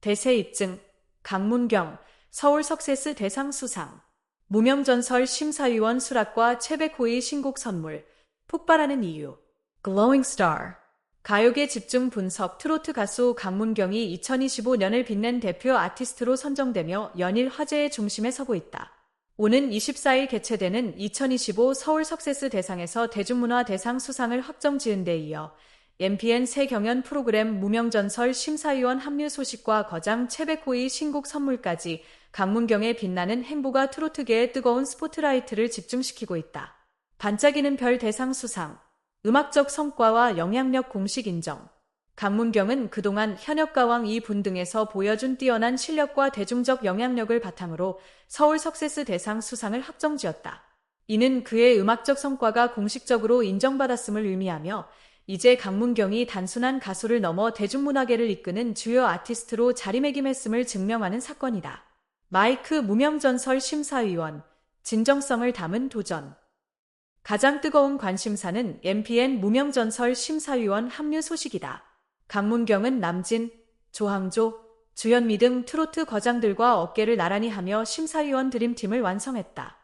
대세 입증, 강문경, 서울 석세스 대상 수상, 무명전설 심사위원 수락과 최백호의 신곡 선물, 폭발하는 이유, Glowing Star, 가요계 집중 분석 트로트 가수 강문경이 2025년을 빛낸 대표 아티스트로 선정되며 연일 화제의 중심에 서고 있다. 오는 24일 개최되는 2025 서울 석세스 대상에서 대중문화 대상 수상을 확정 지은 데 이어 MPN 새 경연 프로그램 무명전설 심사위원 합류 소식과 거장 채백호의 신곡 선물까지 강문경의 빛나는 행보가 트로트계의 뜨거운 스포트라이트를 집중시키고 있다. 반짝이는 별 대상 수상, 음악적 성과와 영향력 공식 인정. 강문경은 그동안 현역가왕 이분 등에서 보여준 뛰어난 실력과 대중적 영향력을 바탕으로 서울 석세스 대상 수상을 확정지었다. 이는 그의 음악적 성과가 공식적으로 인정받았음을 의미하며 이제 강문경이 단순한 가수를 넘어 대중문화계를 이끄는 주요 아티스트로 자리매김했음을 증명하는 사건이다. 마이크 무명전설 심사위원, 진정성을 담은 도전. 가장 뜨거운 관심사는 MPN 무명전설 심사위원 합류 소식이다. 강문경은 남진, 조항조, 주현미 등 트로트 거장들과 어깨를 나란히 하며 심사위원 드림팀을 완성했다.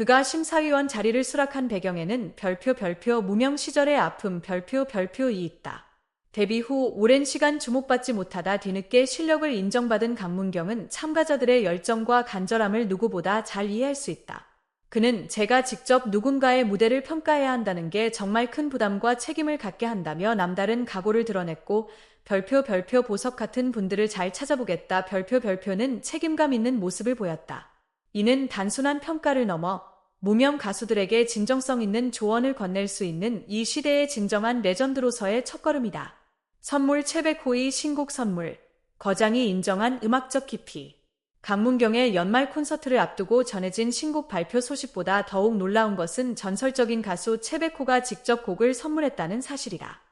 그가 심사위원 자리를 수락한 배경에는 별표 별표 무명 시절의 아픔 별표 별표이 있다. 데뷔 후 오랜 시간 주목받지 못하다 뒤늦게 실력을 인정받은 강문경은 참가자들의 열정과 간절함을 누구보다 잘 이해할 수 있다. 그는 제가 직접 누군가의 무대를 평가해야 한다는 게 정말 큰 부담과 책임을 갖게 한다며 남다른 각오를 드러냈고 별표 별표 보석 같은 분들을 잘 찾아보겠다 별표 별표는 책임감 있는 모습을 보였다. 이는 단순한 평가를 넘어 무명 가수들에게 진정성 있는 조언을 건넬 수 있는 이 시대의 진정한 레전드로서의 첫걸음이다. 선물 채백호의 신곡 선물, 거장이 인정한 음악적 깊이. 강문경의 연말 콘서트를 앞두고 전해진 신곡 발표 소식보다 더욱 놀라운 것은 전설적인 가수 채백호가 직접 곡을 선물했다는 사실이다.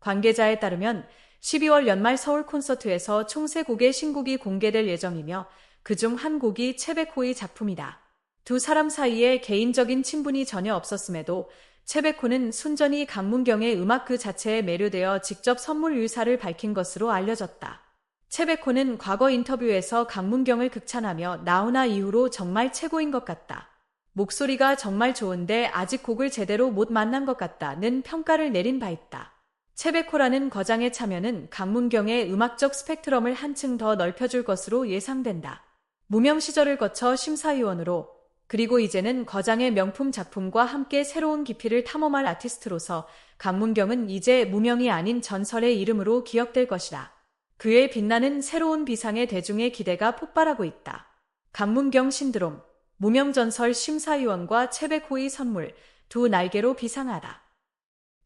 관계자에 따르면 12월 연말 서울 콘서트에서 총 3곡의 신곡이 공개될 예정이며 그중 한 곡이 채백호의 작품이다. 두 사람 사이에 개인적인 친분이 전혀 없었음에도 채백호는 순전히 강문경의 음악 그 자체에 매료되어 직접 선물 의사를 밝힌 것으로 알려졌다. 채백호는 과거 인터뷰에서 강문경을 극찬하며 나훈아 이후로 정말 최고인 것 같다. 목소리가 정말 좋은데 아직 곡을 제대로 못 만난 것 같다는 평가를 내린 바 있다. 채백호라는 거장의 참여는 강문경의 음악적 스펙트럼을 한층 더 넓혀줄 것으로 예상된다. 무명 시절을 거쳐 심사위원으로 그리고 이제는 거장의 명품 작품과 함께 새로운 깊이를 탐험할 아티스트로서 강문경은 이제 무명이 아닌 전설의 이름으로 기억될 것이다. 그의 빛나는 새로운 비상의 대중의 기대가 폭발하고 있다. 강문경 신드롬, 무명전설 심사위원과 채백호의 선물, 두 날개로 비상하다.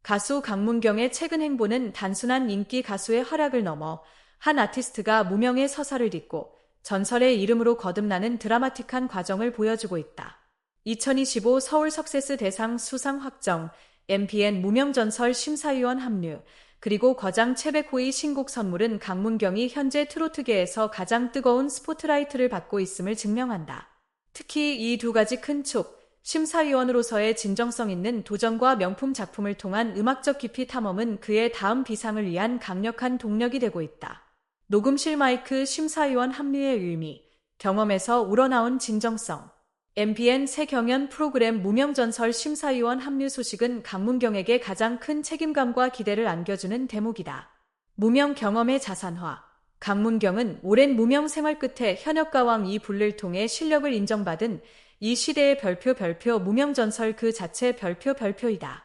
가수 강문경의 최근 행보는 단순한 인기 가수의 활약을 넘어 한 아티스트가 무명의 서사를 딛고 전설의 이름으로 거듭나는 드라마틱한 과정을 보여주고 있다. 2025 서울 석세스 대상 수상 확정, MPN 무명전설 심사위원 합류, 그리고 거장 채백호의 신곡 선물은 강문경이 현재 트로트계에서 가장 뜨거운 스포트라이트를 받고 있음을 증명한다. 특히 이 두 가지 큰 축, 심사위원으로서의 진정성 있는 도전과 명품 작품을 통한 음악적 깊이 탐험은 그의 다음 비상을 위한 강력한 동력이 되고 있다. 녹음실 마이크 심사위원 합류의 의미, 경험에서 우러나온 진정성. MBN 새 경연 프로그램 무명전설 심사위원 합류 소식은 강문경에게 가장 큰 책임감과 기대를 안겨주는 대목이다. 무명 경험의 자산화. 강문경은 오랜 무명 생활 끝에 현역가왕 이 불를 통해 실력을 인정받은 이 시대의 별표 별표 무명전설 그 자체 별표 별표이다.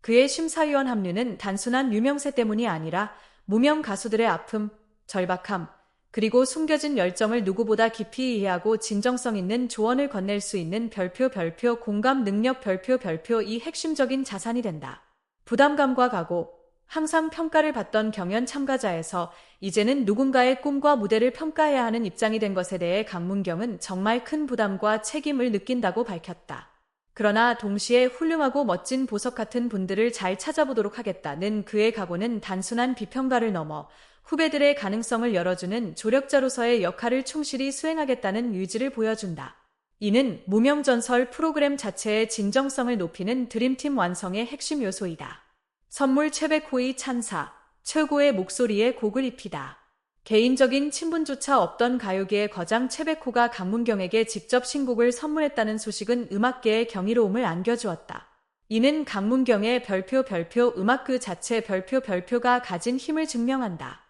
그의 심사위원 합류는 단순한 유명세 때문이 아니라 무명 가수들의 아픔, 절박함, 그리고 숨겨진 열정을 누구보다 깊이 이해하고 진정성 있는 조언을 건넬 수 있는 별표 별표 공감 능력 별표 별표 이 핵심적인 자산이 된다. 부담감과 각오, 항상 평가를 받던 경연 참가자에서 이제는 누군가의 꿈과 무대를 평가해야 하는 입장이 된 것에 대해 강문경은 정말 큰 부담과 책임을 느낀다고 밝혔다. 그러나 동시에 훌륭하고 멋진 보석 같은 분들을 잘 찾아보도록 하겠다는 그의 각오는 단순한 비평가를 넘어 후배들의 가능성을 열어주는 조력자로서의 역할을 충실히 수행하겠다는 의지를 보여준다. 이는 무명전설 프로그램 자체의 진정성을 높이는 드림팀 완성의 핵심 요소이다. 선물 채백호의 찬사, 최고의 목소리에 곡을 입히다. 개인적인 친분조차 없던 가요계의 거장 채베코가 강문경에게 직접 신곡을 선물했다는 소식은 음악계의 경이로움을 안겨주었다. 이는 강문경의 별표 별표 음악 그 자체 별표 별표가 가진 힘을 증명한다.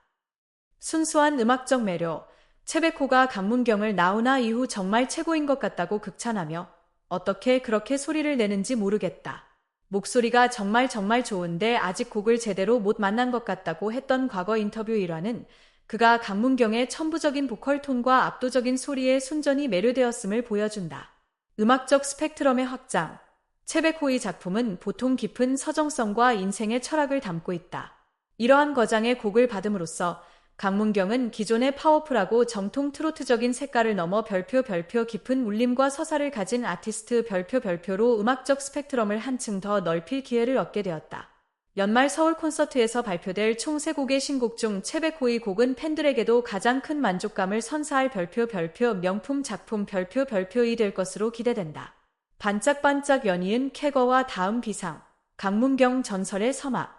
순수한 음악적 매력, 채베코가 강문경을 나오나 이후 정말 최고인 것 같다고 극찬하며 어떻게 그렇게 소리를 내는지 모르겠다. 목소리가 정말 정말 좋은데 아직 곡을 제대로 못 만난 것 같다고 했던 과거 인터뷰 일화는 그가 강문경의 천부적인 보컬 톤과 압도적인 소리에 순전히 매료되었음을 보여준다. 음악적 스펙트럼의 확장. 체베코의 작품은 보통 깊은 서정성과 인생의 철학을 담고 있다. 이러한 거장의 곡을 받음으로써 강문경은 기존의 파워풀하고 정통 트로트적인 색깔을 넘어 별표 별표 깊은 울림과 서사를 가진 아티스트 별표 별표로 음악적 스펙트럼을 한층 더 넓힐 기회를 얻게 되었다. 연말 서울 콘서트에서 발표될 총 3곡의 신곡 중 채백호의 곡은 팬들에게도 가장 큰 만족감을 선사할 별표 별표 명품 작품 별표 별표이 될 것으로 기대된다. 반짝반짝 연이은 캐거와 다음 비상, 강문경 전설의 서막,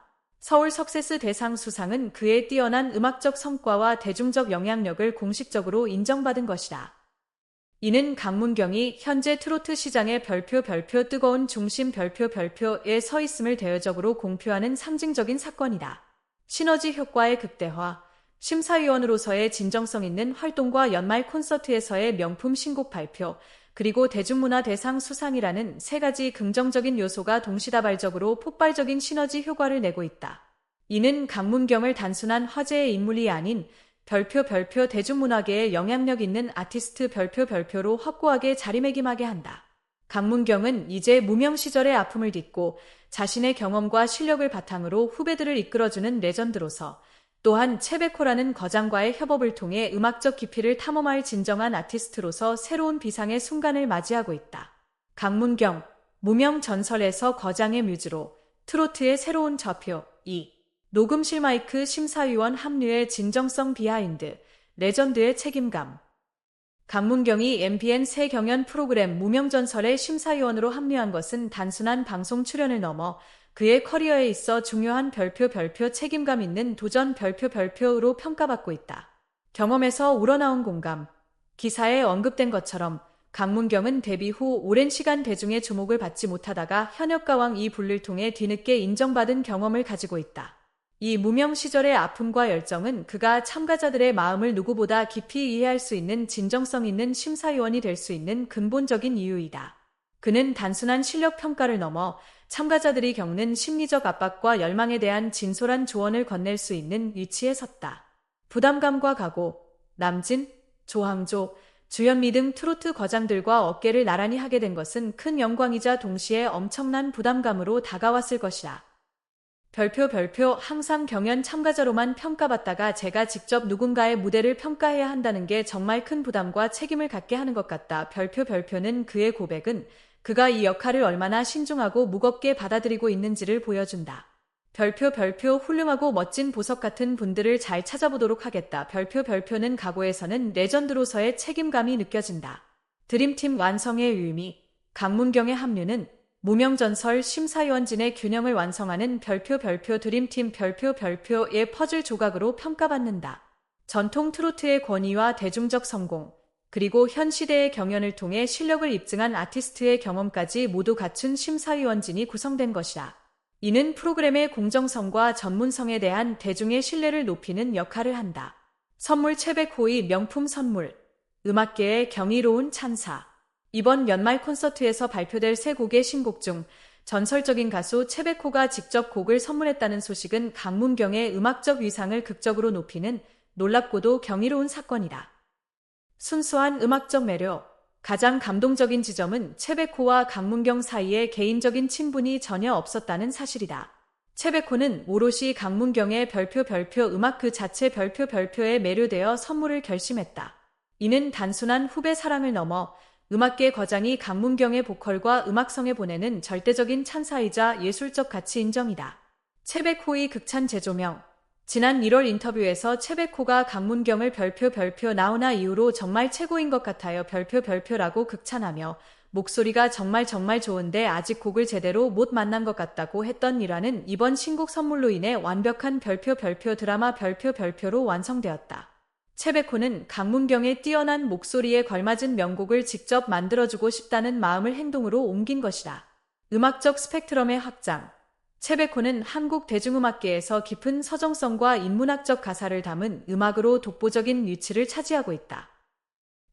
서울 석세스 대상 수상은 그의 뛰어난 음악적 성과와 대중적 영향력을 공식적으로 인정받은 것이다. 이는 강문경이 현재 트로트 시장의 별표 별표 뜨거운 중심 별표 별표에 서 있음을 대외적으로 공표하는 상징적인 사건이다. 시너지 효과의 극대화, 심사위원으로서의 진정성 있는 활동과 연말 콘서트에서의 명품 신곡 발표, 그리고 대중문화 대상 수상이라는 세 가지 긍정적인 요소가 동시다발적으로 폭발적인 시너지 효과를 내고 있다. 이는 강문경을 단순한 화제의 인물이 아닌 별표 별표 대중문화계에 영향력 있는 아티스트 별표 별표로 확고하게 자리매김하게 한다. 강문경은 이제 무명 시절의 아픔을 딛고 자신의 경험과 실력을 바탕으로 후배들을 이끌어주는 레전드로서 또한 체베코라는 거장과의 협업을 통해 음악적 깊이를 탐험할 진정한 아티스트로서 새로운 비상의 순간을 맞이하고 있다. 강문경, 무명 전설에서 거장의 뮤즈로 트로트의 새로운 좌표 2. 녹음실 마이크 심사위원 합류의 진정성 비하인드, 레전드의 책임감. 강문경이 MBN 새 경연 프로그램 무명전설의 심사위원으로 합류한 것은 단순한 방송 출연을 넘어 그의 커리어에 있어 중요한 별표 별표 책임감 있는 도전 별표 별표로 평가받고 있다. 경험에서 우러나온 공감. 기사에 언급된 것처럼 강문경은 데뷔 후 오랜 시간 대중의 주목을 받지 못하다가 현역가왕 이 불를 통해 뒤늦게 인정받은 경험을 가지고 있다. 이 무명 시절의 아픔과 열정은 그가 참가자들의 마음을 누구보다 깊이 이해할 수 있는 진정성 있는 심사위원이 될 수 있는 근본적인 이유이다. 그는 단순한 실력 평가를 넘어 참가자들이 겪는 심리적 압박과 열망에 대한 진솔한 조언을 건넬 수 있는 위치에 섰다. 부담감과 각오, 남진, 조항조, 주현미 등 트로트 거장들과 어깨를 나란히 하게 된 것은 큰 영광이자 동시에 엄청난 부담감으로 다가왔을 것이다. 별표 별표 항상 경연 참가자로만 평가받다가 제가 직접 누군가의 무대를 평가해야 한다는 게 정말 큰 부담과 책임을 갖게 하는 것 같다. 별표 별표는 그의 고백은 그가 이 역할을 얼마나 신중하고 무겁게 받아들이고 있는지를 보여준다. 별표 별표 훌륭하고 멋진 보석 같은 분들을 잘 찾아보도록 하겠다. 별표 별표는 각오에서는 레전드로서의 책임감이 느껴진다. 드림팀 완성의 의미, 강문경의 합류는 무명전설 심사위원진의 균형을 완성하는 별표 별표 드림팀 별표 별표의 퍼즐 조각으로 평가받는다. 전통 트로트의 권위와 대중적 성공, 그리고 현 시대의 경연을 통해 실력을 입증한 아티스트의 경험까지 모두 갖춘 심사위원진이 구성된 것이다. 이는 프로그램의 공정성과 전문성에 대한 대중의 신뢰를 높이는 역할을 한다. 선물 채백호의 명품 선물, 음악계의 경이로운 찬사, 이번 연말 콘서트에서 발표될 새 곡의 신곡 중 전설적인 가수 채베코가 직접 곡을 선물했다는 소식은 강문경의 음악적 위상을 극적으로 높이는 놀랍고도 경이로운 사건이다. 순수한 음악적 매력, 가장 감동적인 지점은 채베코와 강문경 사이에 개인적인 친분이 전혀 없었다는 사실이다. 채베코는 오롯이 강문경의 별표 별표 음악 그 자체 별표 별표에 매료되어 선물을 결심했다. 이는 단순한 후배 사랑을 넘어 음악계 거장이 강문경의 보컬과 음악성에 보내는 절대적인 찬사이자 예술적 가치 인정이다. 채백호의 극찬 재조명 지난 1월 인터뷰에서 채백호가 강문경을 별표 별표 나오나 이후로 정말 최고인 것 같아요 별표 별표라고 극찬하며 목소리가 정말 정말 좋은데 아직 곡을 제대로 못 만난 것 같다고 했던 일화는 이번 신곡 선물로 인해 완벽한 별표 별표 드라마 별표 별표로 완성되었다. 채베코는 강문경의 뛰어난 목소리에 걸맞은 명곡을 직접 만들어주고 싶다는 마음을 행동으로 옮긴 것이다. 음악적 스펙트럼의 확장. 채베코는 한국 대중음악계에서 깊은 서정성과 인문학적 가사를 담은 음악으로 독보적인 위치를 차지하고 있다.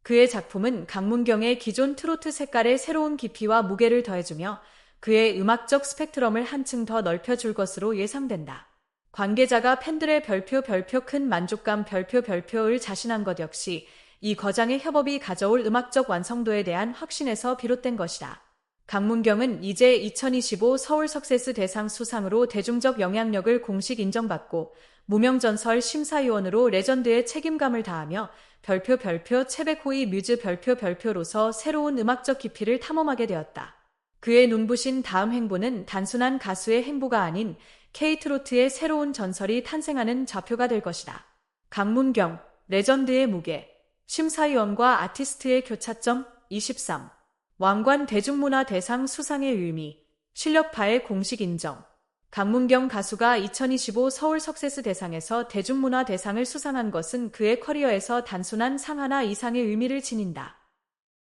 그의 작품은 강문경의 기존 트로트 색깔의 새로운 깊이와 무게를 더해주며 그의 음악적 스펙트럼을 한층 더 넓혀줄 것으로 예상된다. 관계자가 팬들의 별표 별표 큰 만족감 별표 별표를 자신한 것 역시 이 거장의 협업이 가져올 음악적 완성도에 대한 확신에서 비롯된 것이다. 강문경은 이제 2025 서울 석세스 대상 수상으로 대중적 영향력을 공식 인정받고 무명전설 심사위원으로 레전드의 책임감을 다하며 별표 별표 채백호의 뮤즈 별표 별표로서 새로운 음악적 깊이를 탐험하게 되었다. 그의 눈부신 다음 행보는 단순한 가수의 행보가 아닌 케이트로트의 새로운 전설이 탄생하는 좌표가 될 것이다. 강문경, 레전드의 무게, 심사위원과 아티스트의 교차점 23. 왕관 대중문화 대상 수상의 의미, 실력파의 공식 인정. 강문경 가수가 2025 서울 석세스 대상에서 대중문화 대상을 수상한 것은 그의 커리어에서 단순한 상 하나 이상의 의미를 지닌다.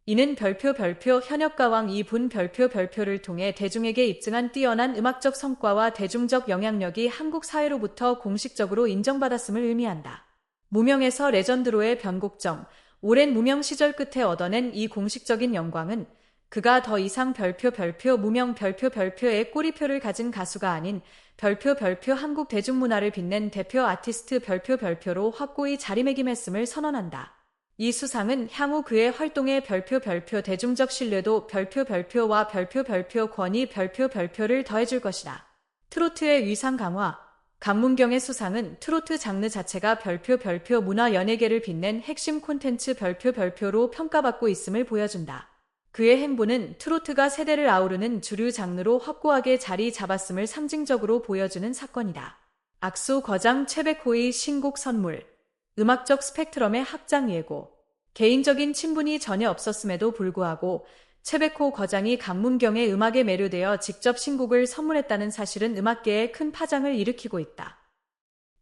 이는 별표 별표 현역가왕 이분 별표 별표를 통해 대중에게 입증한 뛰어난 음악적 성과와 대중적 영향력이 한국 사회로부터 공식적으로 인정받았음을 의미한다. 무명에서 레전드로의 변곡점, 오랜 무명 시절 끝에 얻어낸 이 공식적인 영광은 그가 더 이상 별표 별표 무명 별표 별표의 꼬리표를 가진 가수가 아닌 별표 별표 한국 대중문화를 빛낸 대표 아티스트 별표 별표로 확고히 자리매김했음을 선언한다. 이 수상은 향후 그의 활동의 별표 별표 대중적 신뢰도 별표 별표와 별표 별표 권위 별표 별표를 더해줄 것이다. 트로트의 위상 강화 강문경의 수상은 트로트 장르 자체가 별표 별표 문화 연예계를 빛낸 핵심 콘텐츠 별표 별표로 평가받고 있음을 보여준다. 그의 행보는 트로트가 세대를 아우르는 주류 장르로 확고하게 자리 잡았음을 상징적으로 보여주는 사건이다. 악수 거장 최백호의 신곡 선물 음악적 스펙트럼의 확장 예고. 개인적인 친분이 전혀 없었음에도 불구하고 최백호 거장이 강문경의 음악에 매료되어 직접 신곡을 선물했다는 사실은 음악계에 큰 파장을 일으키고 있다.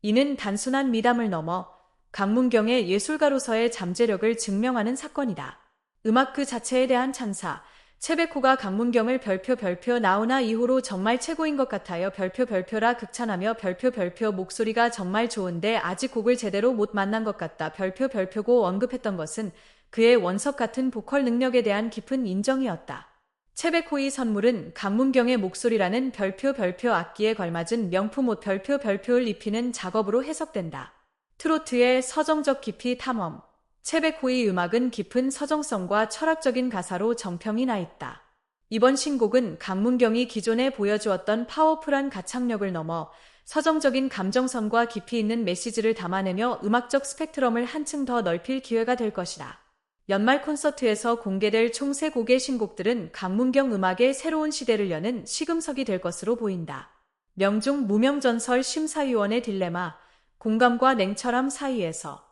이는 단순한 미담을 넘어 강문경의 예술가로서의 잠재력을 증명하는 사건이다. 음악 그 자체에 대한 찬사, 채베코가 강문경을 별표 별표 나오나 이후로 정말 최고인 것 같아요. 별표 별표라 극찬하며 별표 별표 목소리가 정말 좋은데 아직 곡을 제대로 못 만난 것 같다. 별표 별표고 언급했던 것은 그의 원석 같은 보컬 능력에 대한 깊은 인정이었다. 채베코의 선물은 강문경의 목소리라는 별표 별표 악기에 걸맞은 명품 옷 별표 별표를 입히는 작업으로 해석된다. 트로트의 서정적 깊이 탐험, 채베코의 음악은 깊은 서정성과 철학적인 가사로 정평이 나 있다. 이번 신곡은 강문경이 기존에 보여주었던 파워풀한 가창력을 넘어 서정적인 감정선과 깊이 있는 메시지를 담아내며 음악적 스펙트럼을 한층 더 넓힐 기회가 될 것이다. 연말 콘서트에서 공개될 총세 곡의 신곡들은 강문경 음악의 새로운 시대를 여는 시금석이 될 것으로 보인다. 명중 무명전설 심사위원의 딜레마, 공감과 냉철함 사이에서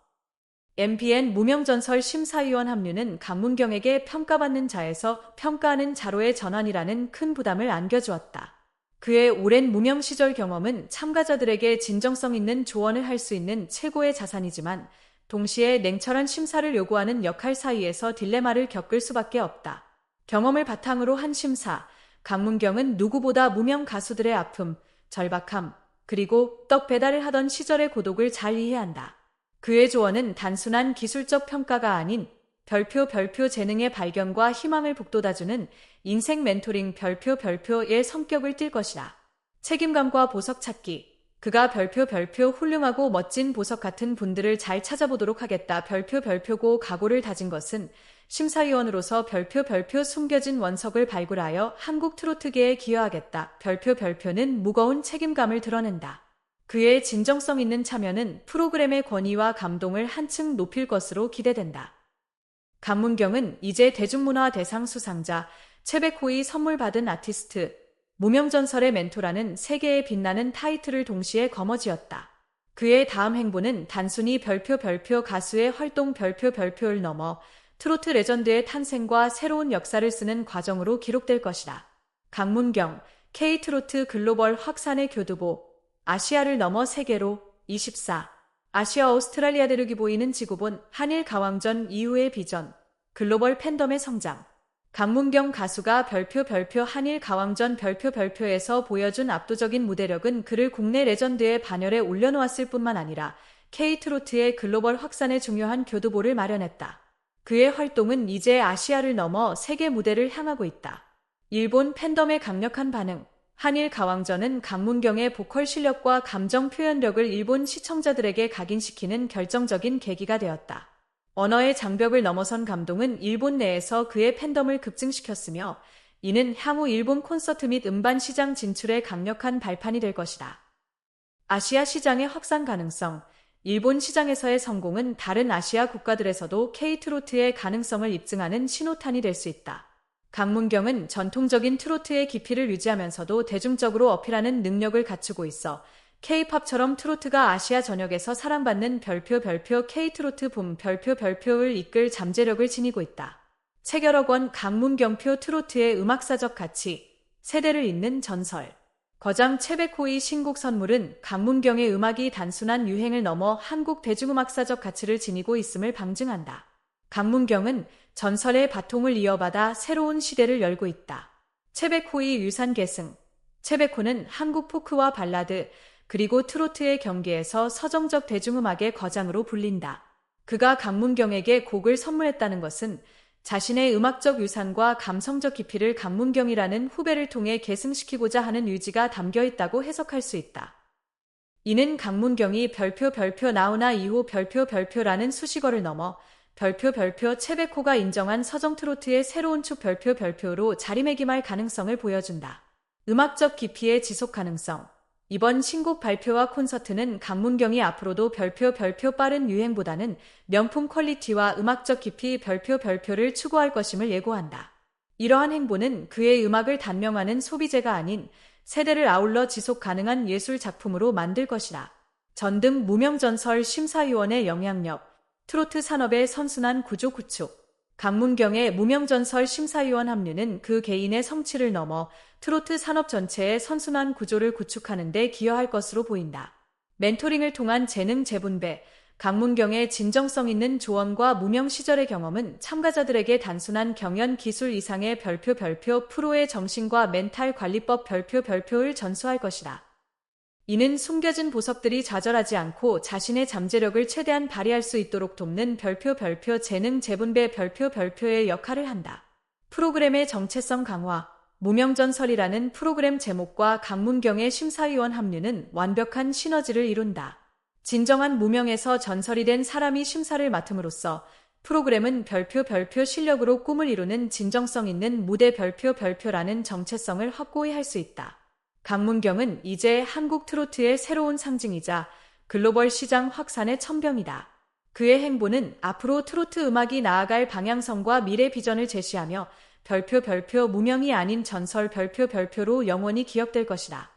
MBN 무명전설 심사위원 합류는 강문경에게 평가받는 자에서 평가하는 자로의 전환이라는 큰 부담을 안겨주었다. 그의 오랜 무명 시절 경험은 참가자들에게 진정성 있는 조언을 할 수 있는 최고의 자산이지만 동시에 냉철한 심사를 요구하는 역할 사이에서 딜레마를 겪을 수밖에 없다. 경험을 바탕으로 한 심사, 강문경은 누구보다 무명 가수들의 아픔, 절박함, 그리고 떡 배달을 하던 시절의 고독을 잘 이해한다. 그의 조언은 단순한 기술적 평가가 아닌 별표 별표 재능의 발견과 희망을 북돋아주는 인생 멘토링 별표 별표의 성격을 띨 것이다. 책임감과 보석 찾기. 그가 별표 별표 훌륭하고 멋진 보석 같은 분들을 잘 찾아보도록 하겠다. 별표 별표고 각오를 다진 것은 심사위원으로서 별표 별표 숨겨진 원석을 발굴하여 한국 트로트계에 기여하겠다. 별표 별표는 무거운 책임감을 드러낸다. 그의 진정성 있는 참여는 프로그램의 권위와 감동을 한층 높일 것으로 기대된다. 강문경은 이제 대중문화 대상 수상자, 채백호의 선물 받은 아티스트, 무명전설의 멘토라는 세계에 빛나는 타이틀을 동시에 거머쥐었다. 그의 다음 행보는 단순히 별표 별표 가수의 활동 별표 별표를 넘어 트로트 레전드의 탄생과 새로운 역사를 쓰는 과정으로 기록될 것이다. 강문경, K트로트 글로벌 확산의 교두보, 아시아를 넘어 세계로 24 아시아 오스트랄리아 대륙이 보이는 지구본 한일 가왕전 이후의 비전, 글로벌 팬덤의 성장. 강문경 가수가 별표 별표 한일 가왕전 별표 별표에서 보여준 압도적인 무대력은 그를 국내 레전드의 반열에 올려놓았을 뿐만 아니라 K-트로트의 글로벌 확산에 중요한 교두보를 마련했다. 그의 활동은 이제 아시아를 넘어 세계 무대를 향하고 있다. 일본 팬덤의 강력한 반응. 한일 가왕전은 강문경의 보컬 실력과 감정 표현력을 일본 시청자들에게 각인시키는 결정적인 계기가 되었다. 언어의 장벽을 넘어선 감동은 일본 내에서 그의 팬덤을 급증시켰으며 이는 향후 일본 콘서트 및 음반 시장 진출의 강력한 발판이 될 것이다. 아시아 시장의 확산 가능성. 일본 시장에서의 성공은 다른 아시아 국가들에서도 K-트로트의 가능성을 입증하는 신호탄이 될 수 있다. 강문경은 전통적인 트로트의 깊이를 유지하면서도 대중적으로 어필하는 능력을 갖추고 있어 K-팝처럼 트로트가 아시아 전역에서 사랑받는 별표 별표 K-트로트 붐 별표 별표를 이끌 잠재력을 지니고 있다. 체결억 원 강문경표 트로트의 음악사적 가치, 세대를 잇는 전설. 거장 채백호의 신곡 선물은 강문경의 음악이 단순한 유행을 넘어 한국 대중음악사적 가치를 지니고 있음을 방증한다. 강문경은 전설의 바통을 이어받아 새로운 시대를 열고 있다. 채백호의 유산 계승. 채백호는 한국 포크와 발라드, 그리고 트로트의 경계에서 서정적 대중음악의 거장으로 불린다. 그가 강문경에게 곡을 선물했다는 것은 자신의 음악적 유산과 감성적 깊이를 강문경이라는 후배를 통해 계승시키고자 하는 의지가 담겨 있다고 해석할 수 있다. 이는 강문경이 별표 별표 나오나 이후 별표 별표라는 수식어를 넘어 별표 별표 채백호가 인정한 서정 트로트의 새로운 축 별표 별표로 자리매김할 가능성을 보여준다. 음악적 깊이의 지속 가능성. 이번 신곡 발표와 콘서트는 강문경이 앞으로도 별표 별표 빠른 유행보다는 명품 퀄리티와 음악적 깊이 별표 별표를 추구할 것임을 예고한다. 이러한 행보는 그의 음악을 단명하는 소비재가 아닌 세대를 아울러 지속 가능한 예술 작품으로 만들 것이다. 전등 무명전설 심사위원의 영향력, 트로트 산업의 선순환 구조 구축, 강문경의 무명전설 심사위원 합류는 그 개인의 성취를 넘어 트로트 산업 전체의 선순환 구조를 구축하는 데 기여할 것으로 보인다. 멘토링을 통한 재능 재분배, 강문경의 진정성 있는 조언과 무명 시절의 경험은 참가자들에게 단순한 경연 기술 이상의 별표 별표 프로의 정신과 멘탈 관리법 별표 별표를 전수할 것이다. 이는 숨겨진 보석들이 좌절하지 않고 자신의 잠재력을 최대한 발휘할 수 있도록 돕는 별표 별표 재능 재분배 별표 별표의 역할을 한다. 프로그램의 정체성 강화, 무명전설이라는 프로그램 제목과 강문경의 심사위원 합류는 완벽한 시너지를 이룬다. 진정한 무명에서 전설이 된 사람이 심사를 맡음으로써 프로그램은 별표 별표 실력으로 꿈을 이루는 진정성 있는 무대 별표 별표라는 정체성을 확고히 할 수 있다. 강문경은 이제 한국 트로트의 새로운 상징이자 글로벌 시장 확산의 첨병이다. 그의 행보는 앞으로 트로트 음악이 나아갈 방향성과 미래 비전을 제시하며 별표 별표 무명이 아닌 전설 별표 별표로 영원히 기억될 것이다.